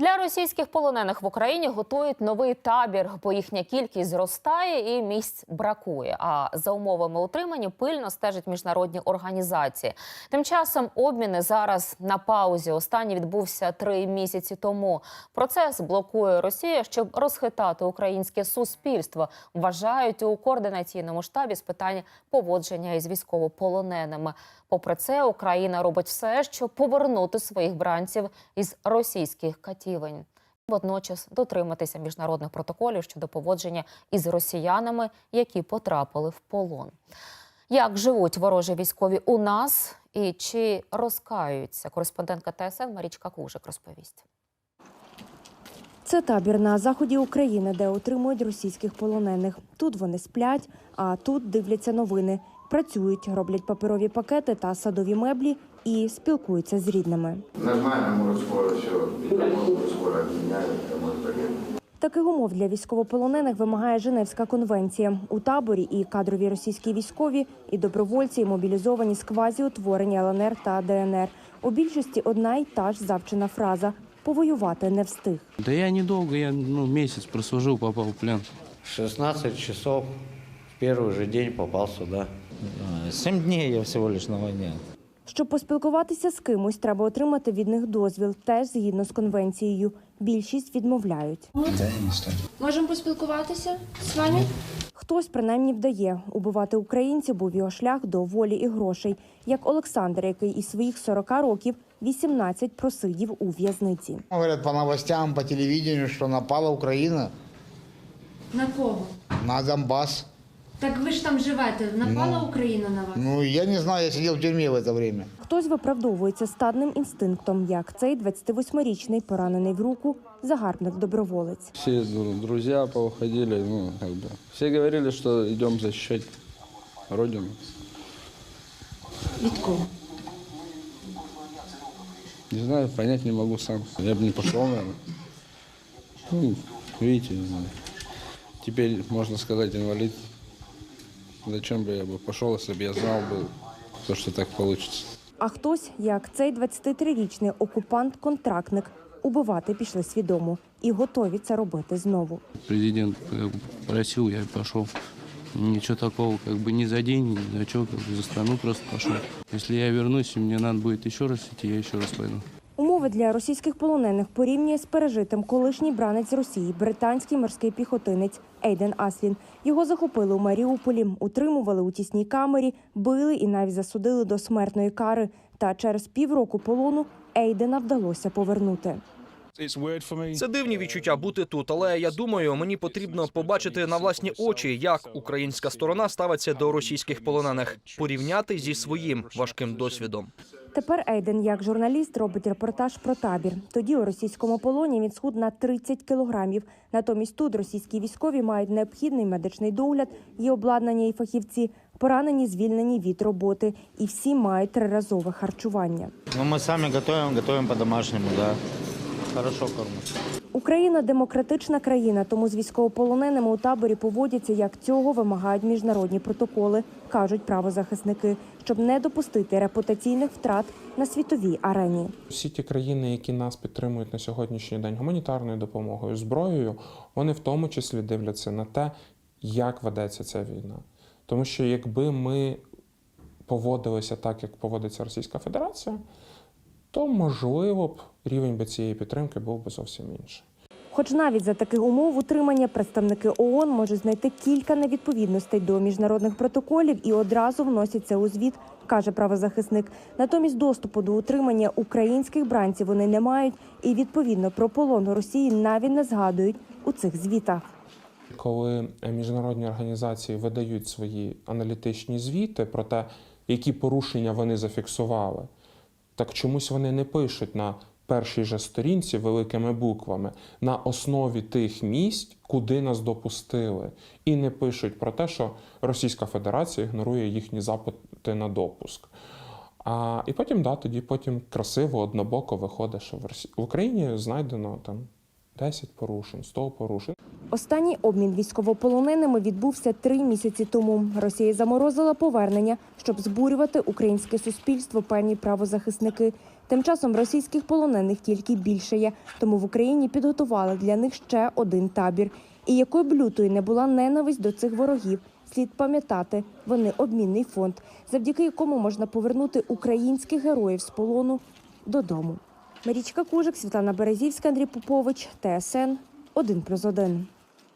Для російських полонених в Україні готують новий табір, бо їхня кількість зростає і місць бракує. А за умовами утримання пильно стежать міжнародні організації. Тим часом обміни зараз на паузі. Останній відбувся три місяці тому. Процес блокує Росія, щоб розхитати українське суспільство. Вважають у координаційному штабі з питань поводження із військовополоненими. Попри це, Україна робить все, щоб повернути своїх бранців із російських катівень. Водночас дотриматися міжнародних протоколів щодо поводження із росіянами, які потрапили в полон. Як живуть ворожі військові у нас і чи розкаюються? Кореспондентка ТСН Марічка Кужик розповість. Це табір на заході України, де утримують російських полонених. Тут вони сплять, а тут дивляться новини. Працюють, роблять паперові пакети та садові меблі і спілкуються з рідними. Нормально, скоро обменяют, а может. Таких умов для військовополонених вимагає Женевська конвенція. У таборі і кадрові російські військові, і добровольці, і мобілізовані з квазіутворення ЛНР та ДНР. У більшості одна й та ж завчена фраза повоювати не встиг. Да я недолго, я ну, месяц прослужил, попал в плен. 16 часов в первый же день попал сюда. Семь дней я всего лишь на войне. Щоб поспілкуватися з кимось, треба отримати від них дозвіл, теж згідно з конвенцією. Більшість відмовляють. Можемо поспілкуватися з вами? Хтось принаймні вдає убивати українців був його шлях до волі і грошей, як Олександр, який із своїх 40 років 18 просидів у в'язниці. Говорят по новостям, по телевидению, что напала Украина На кого? на Донбасс. Так ви ж там живете. Напала Україна на вас? Ну, я не знаю, я сидел в тюрьме в это время. Хтось виправдовується стадним інстинктом, як цей 28-річний поранений в руку загарбник доброволець. Все ну, друзья поуходили, ну, как бы. Все говорили, что идем защищать Родину. Від кого? Не знаю, понять не могу сам. Я бы не пошел, наверное. Ну, видите, не знаю. Теперь, можно сказать, инвалид. Зачем бы я бы пошел, если бы я знал бы, то, что так получится. А хтось, як цей 23-річний окупант-контрактник, убивати пішли свідомо і готові це робити знову. Президент как бы, просил, я и пошел. Ничего такого, как бы, ни за деньги, ни за что, как бы, за страну просто пошел. Если я вернусь, и мне надо будет еще раз идти, я еще раз пойду. Умови для російських полонених порівнює з пережитим колишній бранець Росії, британський морський піхотинець Ейден Аслін. Його захопили у Маріуполі, утримували у тісній камері, били і навіть засудили до смертної кари. Та через півроку полону Ейдена вдалося повернути. Це дивні відчуття бути тут, але я думаю, мені потрібно побачити на власні очі, як українська сторона ставиться до російських полонених, порівняти зі своїм важким досвідом. Тепер Ейден, як журналіст, робить репортаж про табір. Тоді у російському полоні він схуд на 30 кілограмів. Натомість тут російські військові мають необхідний медичний догляд, є обладнання і фахівці, поранені, звільнені від роботи, і всі мають триразове харчування. Ну, ми самі готовим, готовим по домашньому. да. Хорошо кормят. Україна демократична країна, тому з військовополоненими у таборі поводяться, як цього вимагають міжнародні протоколи, кажуть правозахисники, щоб не допустити репутаційних втрат на світовій арені. Всі ті країни, які нас підтримують на сьогоднішній день гуманітарною допомогою, зброєю, вони в тому числі дивляться на те, як ведеться ця війна. Тому що якби ми поводилися так, як поводиться Російська Федерація, то можливо б рівень би цієї підтримки був би зовсім інший. Хоч навіть за таких умов утримання представники ООН можуть знайти кілька невідповідностей до міжнародних протоколів і одразу вносять це у звіт, каже правозахисник. Натомість доступу до утримання українських бранців вони не мають, і відповідно про полон Росії навіть не згадують у цих звітах. Коли міжнародні організації видають свої аналітичні звіти про те, які порушення вони зафіксували, так чомусь вони не пишуть на першій же сторінці великими буквами на основі тих місць, куди нас допустили, і не пишуть про те, що Російська Федерація ігнорує їхні запити на допуск. А, і потім, да, тоді потім красиво, однобоко виходить, що в, Росі... в Україні знайдено там 10 порушень, 100 порушень. Останній обмін військовополоненими відбувся три місяці тому. Росія заморозила повернення, щоб збурювати українське суспільство. Певні правозахисники. Тим часом російських полонених тільки більше є, тому в Україні підготували для них ще один табір. І якою б лютою не була ненависть до цих ворогів, слід пам'ятати, вони обмінний фонд, завдяки якому можна повернути українських героїв з полону додому. Марічка Кужик, Світлана Березівська, Андрій Попович, ТСН 1+,1.